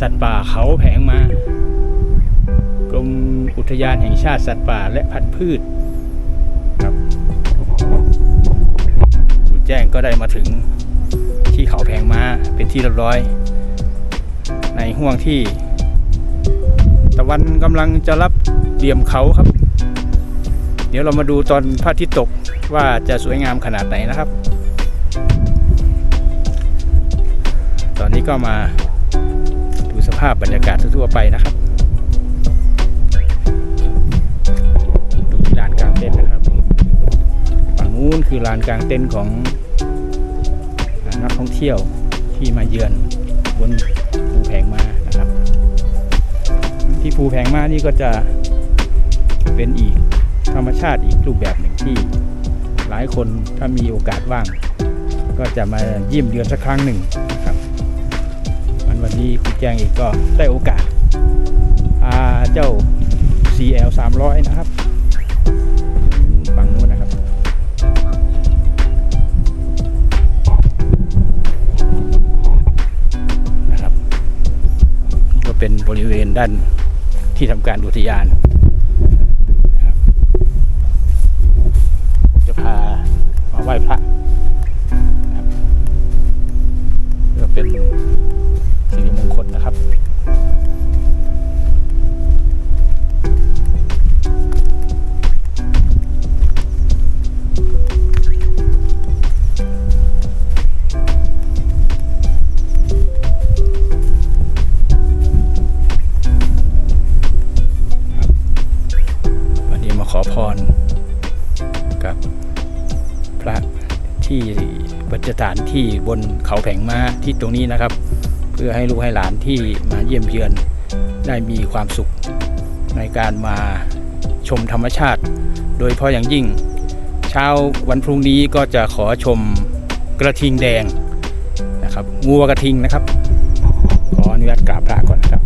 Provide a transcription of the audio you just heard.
สัตว์ป่าเขาแผงมากรมอุทยานแห่งชาติสัตว์ป่าและพันธุ์พืชครับคุณแจ้งก็ได้มาถึงที่เขาแผงมาเป็นที่เรียบร้อย ในห่วงที่ ตะวันกำลังจะรับเหลี่ยมเขาครับ เดี๋ยวเรามาดูตอนพระอาทิตย์ตกว่าจะสวยงามขนาดไหนนะครับ ตอนนี้ก็มา ภาพบรรยากาศทั่วไปนะครับดูที่ลานกลางเต็นท์นะครับฝั่งนู้นคือลานกลางเต็นท์ของนักท่องเที่ยวที่มาเยือนบนภูแผงมานะครับ ที่ภูแผงมานี่ก็จะเป็นอีกธรรมชาติอีกรูปแบบหนึ่งที่หลายคนถ้ามีโอกาสว่าง ก็จะมาเยี่ยมเยือนสักครั้งหนึ่ง นี้คุณแจ้งอีกก็ได้โอกาสเจ้า CL 300 นะครับฝั่งนู้นนะครับ นะครับ ก็เป็นบริเวณด้านที่ทำการอุทยาน ประดิษฐานที่บนเขาแผงม้าที่ตรงนี้นะครับ เพื่อให้ลูกให้หลานที่มาเยี่ยมเยือนได้มีความสุข ในการมาชมธรรมชาติ โดยเฉพาะอย่างยิ่ง เช้าวันพรุ่งนี้ก็จะขอชมกระทิงแดงนะครับงัวกระทิงนะครับ ขออนุญาตกราบพระก่อนนะครับ